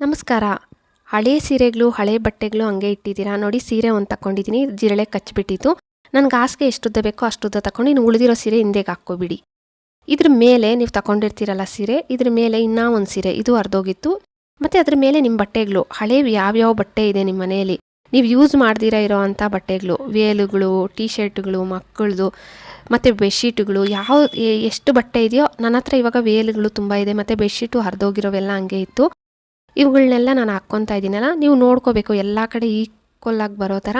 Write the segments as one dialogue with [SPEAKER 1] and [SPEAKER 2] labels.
[SPEAKER 1] ನಮಸ್ಕಾರ. ಹಳೆ ಸೀರೆಗಳು, ಹಳೆ ಬಟ್ಟೆಗಳು ಹಂಗೆ ಇಟ್ಟಿದ್ದೀರಾ? ನೋಡಿ, ಸೀರೆ ಒಂದು ತಗೊಂಡಿದ್ದೀನಿ ಜಿರಳೆ ಕಚ್ಚಿಬಿಟ್ಟಿತ್ತು ನನಗೆ ಹಾಸಿಗೆ ಎಷ್ಟುದ್ದ ಬೇಕೋ ಅಷ್ಟುದ್ದ ತಗೊಂಡು ಇನ್ನು ಉಳಿದಿರೋ ಸೀರೆ ಹಿಂದೆಗೆ ಹಾಕ್ಕೋಬಿಡಿ. ಇದ್ರ ಮೇಲೆ ನೀವು ತಗೊಂಡಿರ್ತೀರಲ್ಲ ಸೀರೆ, ಇದ್ರ ಮೇಲೆ ಇನ್ನೂ ಒಂದು ಸೀರೆ. ಇದು ಅರ್ಧೋಗಿತ್ತು. ಮತ್ತು ಅದ್ರ ಮೇಲೆ ನಿಮ್ಮ ಬಟ್ಟೆಗಳು. ಹಳೆ ಯಾವ್ಯಾವ ಬಟ್ಟೆ ಇದೆ ನಿಮ್ಮ ಮನೆಯಲ್ಲಿ? ನೀವು ಯೂಸ್ ಮಾಡ್ದಿರ ಇರೋ ಅಂಥ ಬಟ್ಟೆಗಳು. ವೇಲುಗಳು ಟೀ ಶರ್ಟ್ಗಳು ಮಕ್ಕಳದು, ಮತ್ತು ಬೆಡ್ಶೀಟ್ಗಳು. ಯಾವ ಎಷ್ಟು ಬಟ್ಟೆ ಇದೆಯೋ ನನ್ನ ಹತ್ರ ಇವಾಗ ವೇಲುಗಳು ತುಂಬ ಇದೆ. ಮತ್ತು ಬೆಡ್ಶೀಟು ಹರಿದೋಗಿರೋವೆಲ್ಲ ಹಂಗೆ ಇತ್ತು. ಇವುಗಳನ್ನೆಲ್ಲ ನಾನು ಹಾಕ್ಕೊತಾ ಇದ್ದೀನಲ್ಲ, ನೀವು ನೋಡ್ಕೋಬೇಕು, ಎಲ್ಲ ಕಡೆ ಈಕ್ವಲ್ ಆಗಿ ಬರೋ ಥರ.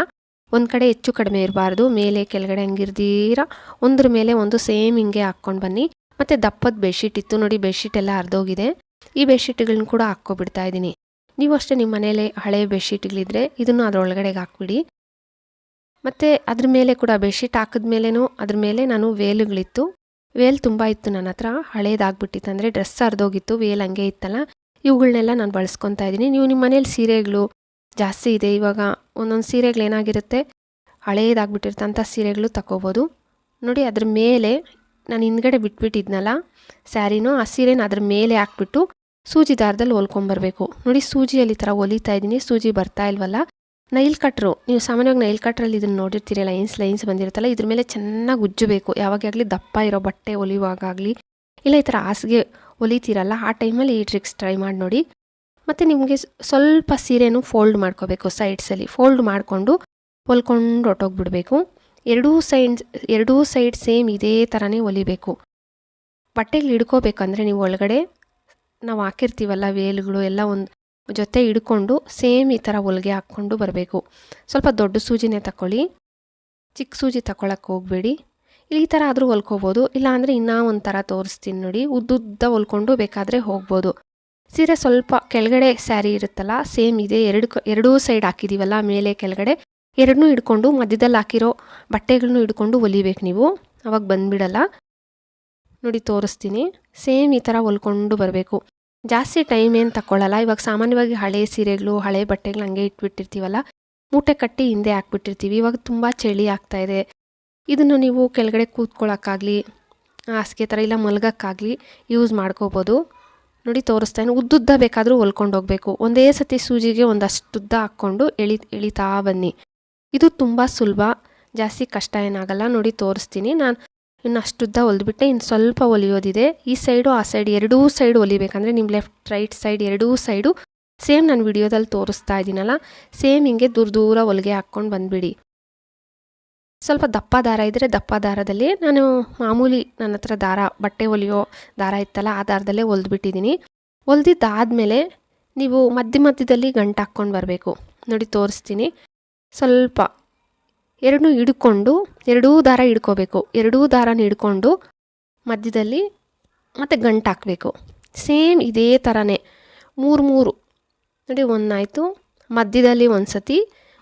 [SPEAKER 1] ಒಂದು ಕಡೆ ಹೆಚ್ಚು ಕಡಿಮೆ ಇರಬಾರ್ದು, ಮೇಲೆ ಕೆಳಗಡೆ ಹಂಗಿರ್ದೀರ, ಒಂದ್ರ ಮೇಲೆ ಒಂದು ಸೇಮ್ ಹಿಂಗೆ ಹಾಕ್ಕೊಂಡು ಬನ್ನಿ. ಮತ್ತು ದಪ್ಪದ ಬೆಡ್ಶೀಟ್ ಇತ್ತು ನೋಡಿ, ಬೆಡ್ಶೀಟ್ ಎಲ್ಲ ಹರಿದೋಗಿದೆ. ಈ ಬೆಡ್ಶೀಟ್ಗಳನ್ನ ಕೂಡ ಹಾಕ್ಕೊಬಿಡ್ತಾ ಇದ್ದೀನಿ. ನೀವು ಅಷ್ಟೇ ನಿಮ್ಮ ಮನೇಲಿ ಹಳೆ ಬೆಡ್ಶೀಟ್ಗಳಿದ್ರೆ ಇದನ್ನು ಅದರೊಳಗಡೆಗೆ ಹಾಕ್ಬಿಡಿ. ಮತ್ತು ಅದ್ರ ಮೇಲೆ ಕೂಡ ಬೆಡ್ಶೀಟ್ ಹಾಕಿದ್ಮೇಲೆನೂ ಅದ್ರ ಮೇಲೆ ನಾನು ವೇಲುಗಳಿತ್ತು. ವೇಲ್ ತುಂಬ ಇತ್ತು ನನ್ನ ಹತ್ರ ಹಳೇದಾಗ್ಬಿಟ್ಟಿತ್ತು ಅಂದರೆ ಡ್ರೆಸ್ ಹರಿದೋಗಿತ್ತು, ವೇಲ್ ಹಂಗೆ ಇತ್ತಲ್ಲ ಇವುಗಳನ್ನೆಲ್ಲ ನಾನು ಬಳಸ್ಕೊತಾ ಇದ್ದೀನಿ. ನೀವು ನಿಮ್ಮ ಮನೇಲಿ ಸೀರೆಗಳು ಜಾಸ್ತಿ ಇದೆ, ಇವಾಗ ಒಂದೊಂದು ಸೀರೆಗಳು ಏನಾಗಿರುತ್ತೆ ಹಳೇದಾಗ್ಬಿಟ್ಟಿರ್ತಂಥ ಸೀರೆಗಳು ತಗೋಬೋದು ನೋಡಿ, ಅದ್ರ ಮೇಲೆ ನಾನು ಹಿಂದ್ಗಡೆ ಬಿಟ್ಬಿಟ್ಟಿದ್ನಲ್ಲ, ಸ್ಯಾರಿನೂ, ಆ ಸೀರೆನ ಅದ್ರ ಮೇಲೆ ಹಾಕ್ಬಿಟ್ಟು ಸೂಜಿ ದಾರದಲ್ಲಿ ಹೊಲ್ಕೊಂಬರ್ಬೇಕು. ನೋಡಿ, ಸೂಜಿಯಲ್ಲಿ ಈ ಥರ ಹೊಲಿತಾ ಇದ್ದೀನಿ, ಸೂಜಿ ಬರ್ತಾ ಇಲ್ವಲ್ಲ? ನೈಲ್ ಕಟ್ರು, ನೀವು ಸಾಮಾನ್ಯವಾಗಿ ನೈಲ್ ಕಟ್ರಲ್ಲಿ ಇದನ್ನು ನೋಡಿರ್ತೀರಿ ಲೈನ್ಸ್ ಲೈನ್ಸ್ ಬಂದಿರುತ್ತಲ್ಲ, ಇದ್ರ ಮೇಲೆ ಚೆನ್ನಾಗಿ ಉಜ್ಜಬೇಕು. ಯಾವಾಗೇ ಆಗಲಿ ದಪ್ಪ ಇರೋ ಬಟ್ಟೆ ಹೊಲಿಯುವಾಗಲಿ ಇಲ್ಲ ಈ ಥರ ಹಾಸಿಗೆ ಹೊಲಿತೀರಲ್ಲ ಆ ಟೈಮಲ್ಲಿ ಈ ಟ್ರಿಕ್ಸ್ ಟ್ರೈ ಮಾಡಿ ನೋಡಿ. ಮತ್ತು ನಿಮಗೆ ಸ್ವಲ್ಪ ಸೀರೆನೂ ಫೋಲ್ಡ್ ಮಾಡ್ಕೋಬೇಕು ಸೈಡ್ಸಲ್ಲಿ ಫೋಲ್ಡ್ ಮಾಡಿಕೊಂಡು ಹೊಲ್ಕೊಂಡು ಹೊಟ್ಟೋಗ್ಬಿಡ್ಬೇಕು ಎರಡೂ ಸೈಡ್ ಎರಡೂ ಸೈಡ್ ಸೇಮ್ ಇದೇ ಥರನೇ ಹೊಲಿಬೇಕು ಬಟ್ಟೆಗಳು ಹಿಡ್ಕೋಬೇಕಂದ್ರೆ ನೀವು ಒಳಗಡೆ ನಾವು ಹಾಕಿರ್ತೀವಲ್ಲ, ವೇಲ್ಗಳು ಎಲ್ಲ ಒಂದು ಜೊತೆ ಹಿಡ್ಕೊಂಡು ಸೇಮ್ ಈ ಥರ ಹೊಲಿಗೆ ಹಾಕ್ಕೊಂಡು ಬರಬೇಕು. ಸ್ವಲ್ಪ ದೊಡ್ಡ ಸೂಜಿನೇ ತಗೊಳ್ಳಿ ಚಿಕ್ಕ ಸೂಜಿ ತಗೊಳಕ್ಕೆ ಹೋಗಬೇಡಿ. ಈ ಥರ ಆದರೂ ಹೊಲ್ಕೋಬೋದು. ಇಲ್ಲಾಂದರೆ ಇನ್ನೂ ಒಂಥರ ಥರ ತೋರಿಸ್ತೀನಿ ನೋಡಿ. ಉದ್ದುದ್ದ ಹೊಲ್ಕೊಂಡು ಬೇಕಾದರೆ ಹೋಗ್ಬೋದು. ಸೀರೆ ಸ್ವಲ್ಪ ಕೆಳಗಡೆ ಸ್ಯಾರಿ ಇರುತ್ತಲ್ಲ, ಸೇಮ್ ಇದೆ. ಎರಡು ಎರಡೂ ಸೈಡ್ ಹಾಕಿದ್ದೀವಲ್ಲ ಮೇಲೆ ಕೆಳಗಡೆ. ಎರಡನ್ನೂ ಹಿಡ್ಕೊಂಡು ಮಧ್ಯದಲ್ಲಿ ಹಾಕಿರೋ ಬಟ್ಟೆಗಳನ್ನೂ ಹಿಡ್ಕೊಂಡು ಹೊಲಿಬೇಕು ನೀವು. ಅವಾಗ ಬಂದುಬಿಡಲ್ಲ. ನೋಡಿ ತೋರಿಸ್ತೀನಿ. ಸೇಮ್ ಈ ಥರ ಹೊಲ್ಕೊಂಡು ಬರಬೇಕು. ಜಾಸ್ತಿ ಟೈಮ್ ಏನು ತಗೊಳ್ಳಲ್ಲ ಇವಾಗ ಸಾಮಾನ್ಯವಾಗಿ ಹಳೆ ಸೀರೆಗಳು, ಹಳೆ ಬಟ್ಟೆಗಳು ಹಂಗೆ ಇಟ್ಬಿಟ್ಟಿರ್ತೀವಲ್ಲ, ಮೂಟೆ ಕಟ್ಟಿ ಹಿಂದೆ ಹಾಕ್ಬಿಟ್ಟಿರ್ತೀವಿ. ಇವಾಗ ತುಂಬ ಚಳಿ ಆಗ್ತಾಯಿದೆ ಇದನ್ನು ನೀವು ಕೆಳಗಡೆ ಕೂತ್ಕೊಳ್ಳೋಕ್ಕಾಗಲಿ ಹಾಸಿಗೆ ಥರ ಇಲ್ಲ ಮಲಗೋಕ್ಕಾಗಲಿ ಯೂಸ್ ಮಾಡ್ಕೋಬೋದು. ನೋಡಿ ತೋರಿಸ್ತಾನೆ ಉದ್ದುದ್ದ ಬೇಕಾದರೂ ಹೊಲ್ಕೊಂಡು ಹೋಗಬೇಕು. ಒಂದೇ ಸತಿ ಸೂಜಿಗೆ ಒಂದಷ್ಟುದ್ದ ಹಾಕ್ಕೊಂಡು ಎಳಿ, ಎಳಿತಾ ಬನ್ನಿ. ಇದು ತುಂಬ ಸುಲಭ, ಜಾಸ್ತಿ ಕಷ್ಟ ಏನಾಗಲ್ಲ. ನೋಡಿ, ತೋರಿಸ್ತೀನಿ. ನಾನು ಇನ್ನು ಅಷ್ಟುದ್ದ ಹೊಲಿದ್ಬಿಟ್ಟೆ, ಇನ್ನು ಸ್ವಲ್ಪ ಹೊಲಿಯೋದಿದೆ ಈ ಸೈಡು ಆ ಸೈಡ್ ಎರಡೂ ಸೈಡ್ ಹೊಲಿಬೇಕಂದ್ರೆ ನಿಮ್ಮ ಲೆಫ್ಟ್ ರೈಟ್ ಸೈಡ್ ಎರಡೂ ಸೈಡು ಸೇಮ್ ನಾನು ವಿಡಿಯೋದಲ್ಲಿ ತೋರಿಸ್ತಾ ಇದ್ದೀನಲ್ಲ ಸೇಮ್ ಹಿಂಗೆ ದೂರ ದೂರ ಹೊಲಿಗೆ ಹಾಕ್ಕೊಂಡು ಬಂದುಬಿಡಿ. ಸ್ವಲ್ಪ ದಪ್ಪ ದಾರ ಇದ್ದರೆ ದಪ್ಪ ದಾರದಲ್ಲಿ ನಾನು ಮಾಮೂಲಿ ನನ್ನ ಹತ್ರ ದಾರ, ಬಟ್ಟೆ ಹೊಲಿಯೋ ದಾರ ಇತ್ತಲ್ಲ, ಆ ದಾರದಲ್ಲೇ ಹೊಲ್ದ್ಬಿಟ್ಟಿದ್ದೀನಿ ಹೊಲ್ದಿದ್ದಾದಮೇಲೆ ನೀವು ಮಧ್ಯ ಮಧ್ಯದಲ್ಲಿ ಗಂಟು ಹಾಕ್ಕೊಂಡು ಬರಬೇಕು. ನೋಡಿ, ತೋರಿಸ್ತೀನಿ. ಸ್ವಲ್ಪ ಎರಡನ್ನೂ ಹಿಡ್ಕೊಂಡು, ಎರಡೂ ದಾರ ಹಿಡ್ಕೋಬೇಕು. ಎರಡೂ ದಾರನ ಹಿಡ್ಕೊಂಡು ಮಧ್ಯದಲ್ಲಿ ಮತ್ತು ಗಂಟು ಹಾಕಬೇಕು. ಸೇಮ್ ಇದೇ ಥರನೇ ಮೂರು ಮೂರು. ನೋಡಿ, ಒಂದಾಯಿತು. ಮಧ್ಯದಲ್ಲಿ ಒಂದು ಸತಿ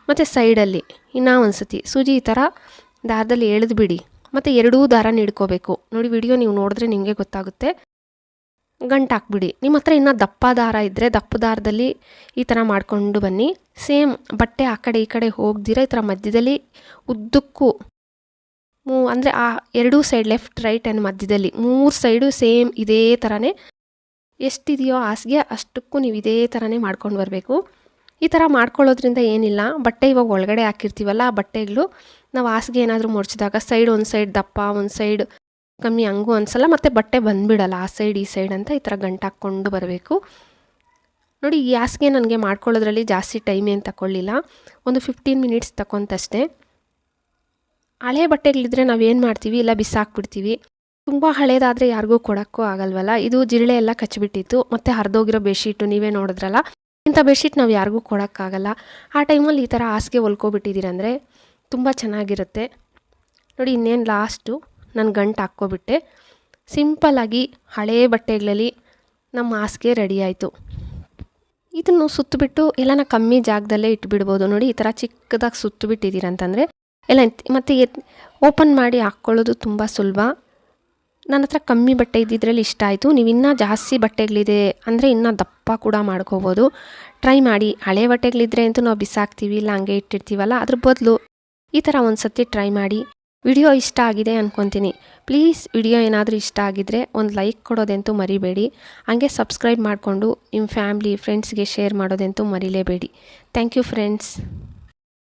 [SPEAKER 1] ಮತ್ತು ಸೈಡಲ್ಲಿ, ಇನ್ನೂ ಒಂದು ಸತಿ ಸೂಜಿ ಈ ಥರ ದಾರದಲ್ಲಿ ಎಳೆದು ಬಿಡಿ. ಮತ್ತು ಎರಡೂ ದಾರನ ಹಿಡ್ಕೋಬೇಕು. ನೋಡಿ, ವಿಡಿಯೋ ನೀವು ನೋಡಿದ್ರೆ ನಿಮಗೆ ಗೊತ್ತಾಗುತ್ತೆ. ಗಂಟು ಹಾಕ್ಬಿಡಿ. ನಿಮ್ಮ ಹತ್ರ ಇನ್ನೂ ದಪ್ಪ ದಾರ ಇದ್ದರೆ ದಪ್ಪ ದಾರದಲ್ಲಿ ಈ ಥರ ಮಾಡಿಕೊಂಡು ಬನ್ನಿ. ಸೇಮ್ ಬಟ್ಟೆ ಆ ಕಡೆ ಈ ಕಡೆ ಹೋಗ್ದಿರ ಈ ಥರ ಮಧ್ಯದಲ್ಲಿ ಉದ್ದಕ್ಕೂ ಮೂ, ಅಂದರೆ ಆ ಎರಡೂ ಸೈಡ್ ಲೆಫ್ಟ್ ರೈಟ್ ಆ್ಯಂಡ್ ಮಧ್ಯದಲ್ಲಿ ಮೂರು ಸೈಡು ಸೇಮ್ ಇದೇ ಥರನೇ ಎಷ್ಟಿದೆಯೋ ಹಾಸಿಗೆ ಅಷ್ಟಕ್ಕೂ ನೀವು ಇದೇ ಥರನೇ ಮಾಡ್ಕೊಂಡು ಬರಬೇಕು. ಈ ಥರ ಮಾಡ್ಕೊಳ್ಳೋದ್ರಿಂದ ಏನಿಲ್ಲ. ಬಟ್ಟೆ ಇವಾಗ ಒಳಗಡೆ ಹಾಕಿರ್ತೀವಲ್ಲ, ಆ ಬಟ್ಟೆಗಳು ನಾವು ಹಾಸಿಗೆ ಏನಾದರೂ ಮುಡ್ಚಿದಾಗ ಸೈಡ್ ಒಂದು ಸೈಡ್ ದಪ್ಪ, ಒಂದು ಸೈಡ್ ಕಮ್ಮಿ ಹಂಗೂ ಅನ್ಸಲ್ಲ, ಮತ್ತು ಬಟ್ಟೆ ಬಂದುಬಿಡಲ್ಲ, ಆ ಸೈಡ್ ಈ ಸೈಡ್ ಅಂತ ಈ ಥರ ಗಂಟು ಹಾಕ್ಕೊಂಡು ಬರಬೇಕು. ನೋಡಿ, ಈ ಹಾಸಿಗೆ ನನಗೆ ಮಾಡ್ಕೊಳ್ಳೋದ್ರಲ್ಲಿ ಜಾಸ್ತಿ ಟೈಮ್ ಏನು ತಗೊಳ್ಳಿಲ್ಲ ಒಂದು ಫಿಫ್ಟೀನ್ ಮಿನಿಟ್ಸ್ ತಗೊಂತಷ್ಟೇ ಹಳೆ ಬಟ್ಟೆಗಳಿದ್ರೆ ನಾವೇನು ಮಾಡ್ತೀವಿ? ಇಲ್ಲ ಬಿಸಾಕ್ಬಿಡ್ತೀವಿ. ತುಂಬ ಹಳೇದಾದರೆ ಯಾರಿಗೂ ಕೊಡೋಕ್ಕೂ ಆಗಲ್ವಲ್ಲ? ಇದು ಜಿರಳೆ ಎಲ್ಲ ಕಚ್ಚಿಬಿಟ್ಟಿತ್ತು ಮತ್ತು ಹರಿದೋಗಿರೋ ಬೆಡ್ಶೀಟು ನೀವೇ ನೋಡಿದ್ರಲ್ಲ? ಇಂಥ ಬೆಡ್ಶೀಟ್ ನಾವು ಯಾರಿಗೂ ಕೊಡೋಕ್ಕಾಗಲ್ಲ. ಆ ಟೈಮಲ್ಲಿ ಈ ಥರ ಹಾಸಿಗೆ ಹೊಲ್ಕೊಬಿಟ್ಟಿದ್ದೀರಂದರೆ ತುಂಬ ಚೆನ್ನಾಗಿರುತ್ತೆ. ನೋಡಿ, ಇನ್ನೇನು ಲಾಸ್ಟು, ನಾನು ಗಂಟು ಹಾಕ್ಕೊಬಿಟ್ಟೆ. ಸಿಂಪಲ್ಲಾಗಿ ಹಳೇ ಬಟ್ಟೆಗಳಲ್ಲಿ ನಮ್ಮ ಹಾಸಿಗೆ ರೆಡಿ ಆಯಿತು. ಇದನ್ನು ಸುತ್ತಬಿಟ್ಟು ಎಲ್ಲನ ಕಮ್ಮಿ ಜಾಗದಲ್ಲೇ ಇಟ್ಬಿಡ್ಬೋದು. ನೋಡಿ, ಈ ಥರ ಚಿಕ್ಕದಾಗಿ ಸುತ್ತಬಿಟ್ಟಿದ್ದೀರ ಅಂತಂದರೆ ಎಲ್ಲ ಮತ್ತು ಓಪನ್ ಮಾಡಿ ಹಾಕ್ಕೊಳ್ಳೋದು ತುಂಬ ಸುಲಭ. ನನ್ನ ಹತ್ರ ಕಮ್ಮಿ ಬಟ್ಟೆ ಇದ್ದಿದ್ರಲ್ಲಿ ಇಷ್ಟ ಆಯಿತು. ನೀವು ಇನ್ನೂ ಜಾಸ್ತಿ ಬಟ್ಟೆಗಳಿದೆ ಅಂದರೆ ಇನ್ನೂ ದಪ್ಪ ಕೂಡ ಮಾಡ್ಕೋಬೋದು. ಟ್ರೈ ಮಾಡಿ. ಹಳೆ ಬಟ್ಟೆಗಳಿದ್ರೆ ಅಂತೂ ನಾವು ಬಿಸಾಕ್ತೀವಿ, ಇಲ್ಲ ಹಂಗೆ ಇಟ್ಟಿರ್ತೀವಲ್ಲ, ಅದ್ರ ಬದಲು ಈ ಥರ ಒಂದು ಸತಿ ಟ್ರೈ ಮಾಡಿ. ವಿಡಿಯೋ ಇಷ್ಟ ಆಗಿದೆ ಅಂದ್ಕೊತೀನಿ ಪ್ಲೀಸ್ ವಿಡಿಯೋ ಏನಾದರೂ ಇಷ್ಟ ಆಗಿದ್ರೆ ಒಂದು ಲೈಕ್ ಕೊಡೋದಂತೂ ಮರಿಬೇಡಿ. ಹಾಗೆ ಸಬ್ಸ್ಕ್ರೈಬ್ ಮಾಡಿಕೊಂಡು ನಿಮ್ಮ ಫ್ಯಾಮ್ಲಿ ಫ್ರೆಂಡ್ಸ್ಗೆ ಶೇರ್ ಮಾಡೋದಂತೂ ಮರಿಲೇಬೇಡಿ. Thank you friends